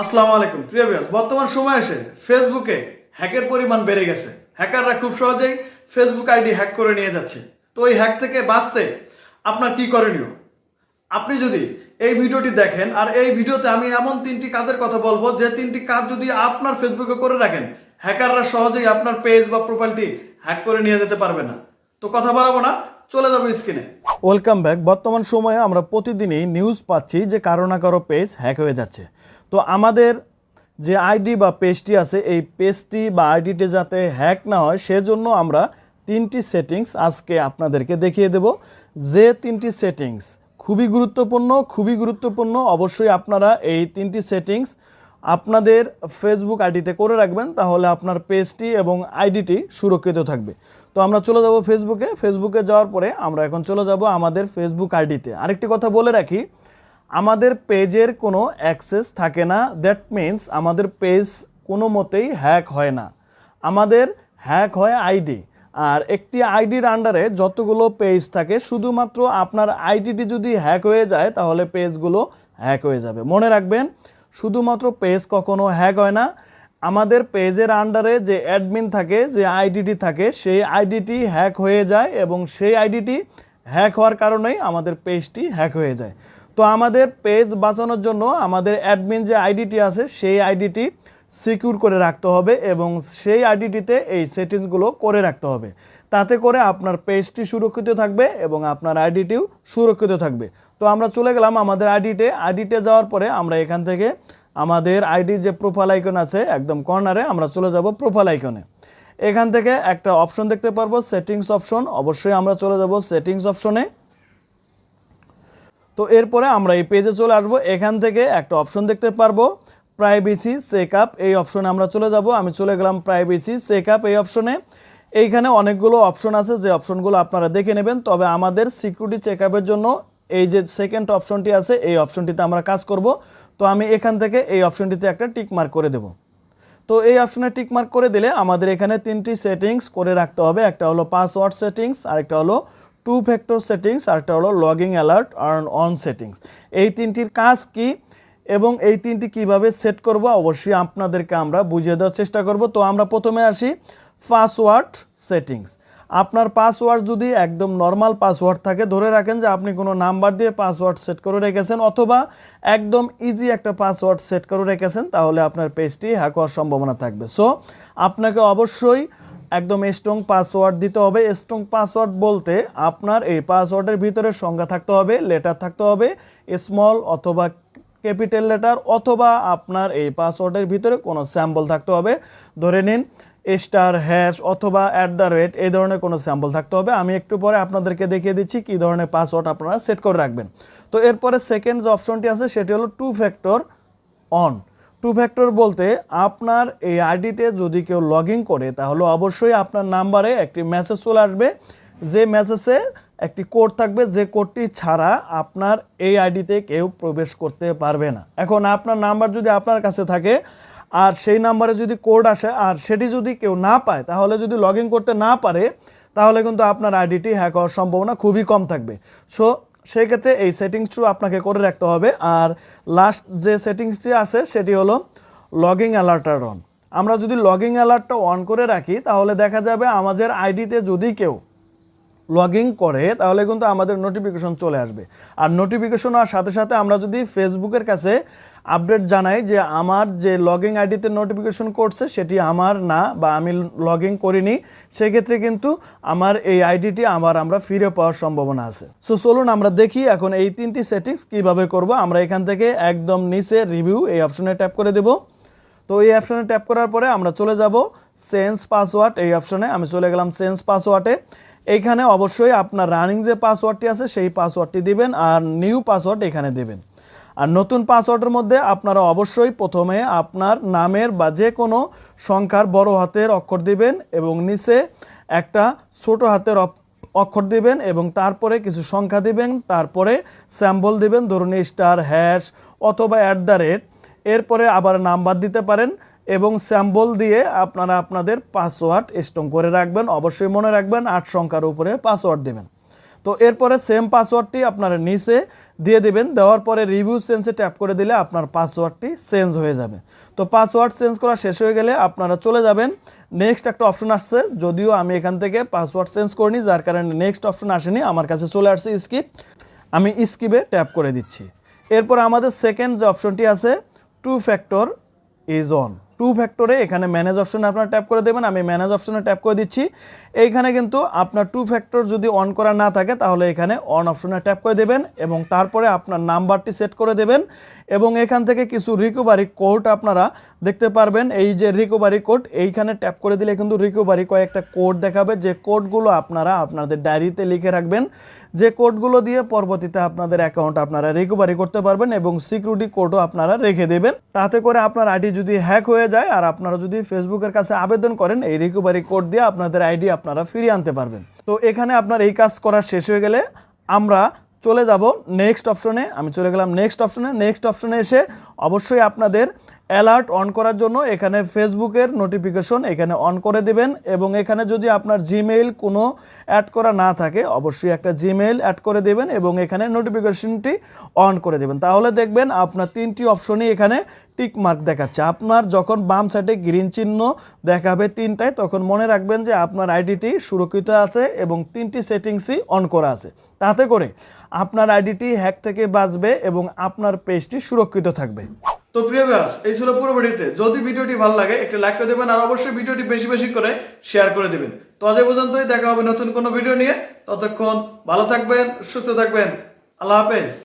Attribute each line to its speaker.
Speaker 1: আসসালামু আলাইকুম। প্রিয় ভিউয়ার্স বর্তমান সময় এসে ফেসবুকে হ্যাকের পরিমাণ বেড়ে গেছে। হ্যাকাররা খুব সহজেই ফেসবুক আইডি হ্যাক করে নিয়ে যাচ্ছে। তো এই হ্যাক থেকে বাঁচতে আপনার কি করণীয়? আপনি যদি এই ভিডিওটি দেখেন, আর এই ভিডিওতে আমি এমন তিনটি কাজের কথা বলব, যে তিনটি কাজ যদি আপনার ফেসবুকে করে রাখেন হ্যাকাররা সহজেই আপনার পেজ বা প্রোফাইলটি হ্যাক করে নিয়ে যেতে পারবে না। তো কথা বাড়াবো না চলে যাব স্ক্রিনে। Welcome back. বর্তমান সময়ে আমরা প্রতিদিনই নিউজ পাচ্ছি যে কারও না কারও পেজ হ্যাক হয়ে যাচ্ছে। তো আমাদের যে আইডি বা পেজটি আছে, এই পেজটি বা আইডিটি যাতে হ্যাক না হয়, সেজন্য আমরা তিনটি সেটিংস আজকে আপনাদেরকে দেখিয়ে দেব। যে তিনটি সেটিংস খুবই গুরুত্বপূর্ণ খুবই গুরুত্বপূর্ণ, অবশ্যই আপনারা এই তিনটি সেটিংস আপনাদের ফেসবুক আইডিতে করে রাখবেন, তাহলে আপনার পেজটি এবং আইডিটি সুরক্ষিত থাকবে। তো আমরা চলে যাব ফেসবুকে ফেসবুকে যাওয়ার পরে আমরা এখন চলে যাব আমাদের ফেসবুক আইডিতে। আরেকটি কথা বলে রাখি, আমাদের পেজের কোনো অ্যাক্সেস থাকে না। দ্যাট মিন্স আমাদের পেজ কোনো মতেই হ্যাক হয় না। আমাদের হ্যাক হয় আইডি। আর একটি আইডির আন্ডারে যতগুলো পেজ থাকে, শুধুমাত্র আপনার আইডিটি যদি হ্যাক হয়ে যায়, তাহলে পেজগুলো হ্যাক হয়ে যাবে। মনে রাখবেন শুধুমাত্র পেজ কখনো হ্যাক হয় না। আমাদের পেজের আন্ডারে যে অ্যাডমিন থাকে, যে আইডিটি থাকে, সেই আইডিটি হ্যাক হয়ে যায় এবং সেই আইডিটি হ্যাক হওয়ার কারণেই আমাদের পেজটি হ্যাক হয়ে যায়। তো আমাদের পেজ বাঁচানোর জন্য আমাদের অ্যাডমিন যে আইডিটি আছে, সেই আইডিটি সিকিউর করে রাখতে হবে এবং সেই আইডিটিতে এই সেটিংসগুলো করে রাখতে হবে। তাতে করে আপনার পেজটি সুরক্ষিত থাকবে এবং আপনার আইডিটিও সুরক্ষিত থাকবে। তো আমরা চলে গেলাম আমাদের আইডিতে। আইডিতে যাওয়ার পরে আমরা এখান থেকে আমাদের আইডি যে প্রোফাইল আইকন আছে, একদম কর্নারে আমরা চলে যাব প্রোফাইল আইকনে এখান থেকে একটা অপশন দেখতে পারব সেটিংস অপশন অবশ্যই আমরা চলে যাব সেটিংস অপশনে তো এরপরে আমরা এই পেজে চলে আসব। এখান থেকে একটা অপশন দেখতে পারব প্রাইভেসি চেক এই অপশনে আমরা চলে যাব। আমি চলে গেলাম প্রাইভেসি চেক এই অপশনে এইখানে অনেকগুলো অপশন আছে, যে অপশনগুলো আপনারা দেখে নেবেন। তবে আমাদের সিকিউরিটি চেক জন্য এই যে সেকেন্ড অপশনটি আছে, এই অপশনটিতে আমরা কাজ করব। তো আমি এখান থেকে এই অপশনটিতে একটা টিক মার্ক করে দেব। তো এই অপশনে টিক মার্ক করে দিলে আমাদের এখানে তিনটি সেটিংস করে রাখতে হবে। একটা হলো পাসওয়ার্ড সেটিংস, আরেকটা হলো টু ফ্যাক্টর সেটিংস, আরেকটা হলো লগিং অ্যালার্ট আর অন সেটিংস। এই তিনটির কাজ কি? এবং এই তিনটি কীভাবে সেট করব অবশ্যই আপনাদেরকে আমরা বুঝিয়ে দেওয়ার চেষ্টা করব। তো আমরা প্রথমে আসি পাসওয়ার্ড সেটিংস। আপনার পাসওয়ার্ড যদি একদম নর্মাল পাসওয়ার্ড থাকে, ধরে রাখেন যে আপনি কোনো নাম্বার দিয়ে পাসওয়ার্ড সেট করে রেখেছেন অথবা একদম ইজি একটা পাসওয়ার্ড সেট করে রেখেছেন, তাহলে আপনার পেজটি হ্যাক হওয়ার সম্ভাবনা থাকবে। সো আপনাকে অবশ্যই একদম স্ট্রং পাসওয়ার্ড দিতে হবে। স্ট্রং পাসওয়ার্ড বলতে আপনার এই পাসওয়ার্ডের ভিতরে সংখ্যা থাকতে হবে লেটার থাকতে হবে স্মল অথবা ক্যাপিটাল লেটার অথবা আপনার এই পাসওয়ার্ডের ভিতরে কোনো স্যাম্পল থাকতে হবে। ধরে নিন, স্টার হ্যাশ অথবা অ্যাট দ্য রেট এই ধরনের কোনো স্যাম্পল থাকতে হবে। আমি একটু পরে আপনাদেরকে দেখিয়ে দিচ্ছি কী ধরনের পাসওয়ার্ড আপনারা সেট করে রাখবেন। তো এরপরে সেকেন্ড যে অপশনটি আছে, সেটি হলো two factor on two factor বলতে আপনার এই আইডিতে যদি কেউ লগ করে, তাহলে অবশ্যই আপনার নাম্বারে একটি মেসেজ চলে আসবে। যে মেসেজে একটি কোড থাকবে, যে কোডটি ছাড়া আপনার এই আইডিতে কেউ প্রবেশ করতে পারবে না। এখন আপনার নাম্বার যদি আপনার কাছে থাকে, আর সেই নাম্বারে যদি কোড আসে, আর সেটি যদি কেউ না পায়, তাহলে যদি লগ করতে না পারে, তাহলে কিন্তু আপনার আইডিটি হ্যাক হওয়ার সম্ভাবনা খুবই কম থাকবে। সো সেই ক্ষেত্রে এই সেটিংসটিও আপনাকে করে রাখতে হবে। আর লাস্ট যে সেটিংসটি আছে, সেটি হলো লগিং অ্যালার্টার অন। আমরা যদি লগিং অ্যালার্টটা অন করে রাখি, তাহলে দেখা যাবে আমাদের আইডিতে যদি কেউ লগ করে, তাহলে কিন্তু আমাদের নোটিফিকেশন চলে আসবে। আর নোটিফিকেশন হওয়ার সাথে সাথে আমরা যদি ফেসবুকের কাছে আপডেট জানাই যে আমার যে লগ আইডিতে নোটিফিকেশন করছে, সেটি আমার না বা আমি লগ করিনি, সেক্ষেত্রে কিন্তু আমার এই আইডিটি আবার আমরা ফিরে পাওয়ার সম্ভাবনা আছে। সো চলুন আমরা দেখি এখন এই তিনটি সেটিংস কীভাবে করব। আমরা এখান থেকে একদম নিচে রিভিউ এই অপশনে ট্যাপ করে দেবো। তো এই অপশনে ট্যাপ করার পরে আমরা চলে যাব সেন্স পাসওয়ার্ড এই অপশনে আমি চলে গেলাম সেন্স পাসওয়ার্ডে এইখানে অবশ্যই আপনার রানিং যে পাসওয়ার্ডটি আছে, সেই পাসওয়ার্ডটি দিবেন আর নিউ পাসওয়ার্ড এখানে দেবেন। আর নতুন পাসওয়ার্ডের মধ্যে আপনারা অবশ্যই প্রথমে আপনার নামের বা যে কোনো সংখ্যার বড় হাতের অক্ষর দিবেন এবং নিচে একটা ছোট হাতের অক্ষর দিবেন এবং তারপরে কিছু সংখ্যা দিবেন, তারপরে স্যাম্বল দিবেন, ধরুন স্টার হ্যাশ অথবা অ্যাট দ্য রেট এরপরে আবার নাম্বার দিতে পারেন। এবং স্যাম্বল দিয়ে আপনারা আপনাদের পাসওয়ার্ড স্ট্রং করে রাখবেন। অবশ্যই মনে রাখবেন, আট সংখ্যার উপরে পাসওয়ার্ড দেবেন। তো এরপরে সেম পাসওয়ার্ডটি আপনারা নিচে দিয়ে দেবেন। দেওয়ার পরে রিভিউ চেঞ্জে ট্যাপ করে দিলে আপনার পাসওয়ার্ডটি চেঞ্জ হয়ে যাবে। তো পাসওয়ার্ড চেঞ্জ করা শেষ হয়ে গেলে আপনারা চলে যাবেন। নেক্সট একটা অপশন আসছে, যদিও আমি এখান থেকে পাসওয়ার্ড চেঞ্জ করিনি, যার কারণে নেক্সট অপশন আসেনি, আমার কাছে চলে আসছে স্কিপ আমি স্কিপে ট্যাপ করে দিচ্ছি। এরপর আমাদের সেকেন্ড যে অপশনটি আছে two factor is on two ফ্যাক্টরে এখানে ম্যানেজ অপশনে আপনারা ট্যাপ করে দেবেন, আমি ম্যানেজ অপশনে ট্যাপ করে দিচ্ছি। এইখানে কিন্তু আপনার টু ফ্যাক্টর যদি অন করা না থাকে, তাহলে এখানে অন অপশনে ট্যাপ করে দেবেন এবং তারপরে আপনার নাম্বারটি সেট করে দেবেন এবং এখান থেকে কিছু রিকোভারি কোড আপনারা দেখতে পারবেন। এই যে রিকভারি কোড এইখানে ট্যাপ করে দিলে কিন্তু রিকভারি কয়েকটা কোড দেখাবে। যে কোডগুলো আপনারা আপনাদের ডায়েরিতে লিখে রাখবেন, যে কোডগুলো দিয়ে পরবর্তীতে আপনাদের অ্যাকাউন্ট আপনারা রিকভারি করতে পারবেন এবং সিকিউরিটি কোডও আপনারা রেখে দেবেন। তাতে করে আপনার আইডি যদি হ্যাক হয়ে যায় আর আপনারা যদি ফেসবুকের কাছে আবেদন করেন, এই রিকভারি কোড দিয়ে আপনাদের আইডি আপনারা ফিরিয়ে আনতে পারবেন। তো এখানে আপনার এই কাজ করা শেষ হয়ে গেলে আমরা চলে যাব নেক্সট অপশনে আমি চলে গেলাম নেক্সট অপশনে নেক্সট অপশনে এসে অবশ্যই আপনাদের অ্যালার্ট অন করার জন্য এখানে ফেসবুকের নোটিফিকেশন এখানে অন করে দিবেন এবং এখানে যদি আপনার জিমেইল কোনো অ্যাড করা না থাকে, অবশ্যই একটা জিমেইল অ্যাড করে দেবেন এবং এখানে নোটিফিকেশনটি অন করে দেবেন। তাহলে দেখবেন আপনার তিনটি অপশনই এখানে টিক মার্ক দেখাচ্ছে। আপনার যখন বাম সাইডে গ্রিন চিহ্ন দেখাবে তিনটায়, তখন মনে রাখবেন যে আপনার আইডিটি সুরক্ষিত আছে এবং তিনটি সেটিংসই অন করা আছে। তাতে করে আপনার আইডিটি হ্যাক থেকে বাঁচবে এবং আপনার পেজটি সুরক্ষিত থাকবে। তো প্রিয় ব্যাস এই ছিল পুরো ভিডিওতে যদি ভিডিওটি ভালো লাগে, একটা লাইক করে দেবেন আর অবশ্যই ভিডিওটি বেশি বেশি করে শেয়ার করে দেবেন। তো আজ পর্যন্তই, দেখা হবে নতুন কোনো ভিডিও নিয়ে। ততক্ষণ ভালো থাকবেন, সুস্থ থাকবেন। আল্লাহ হাফেজ।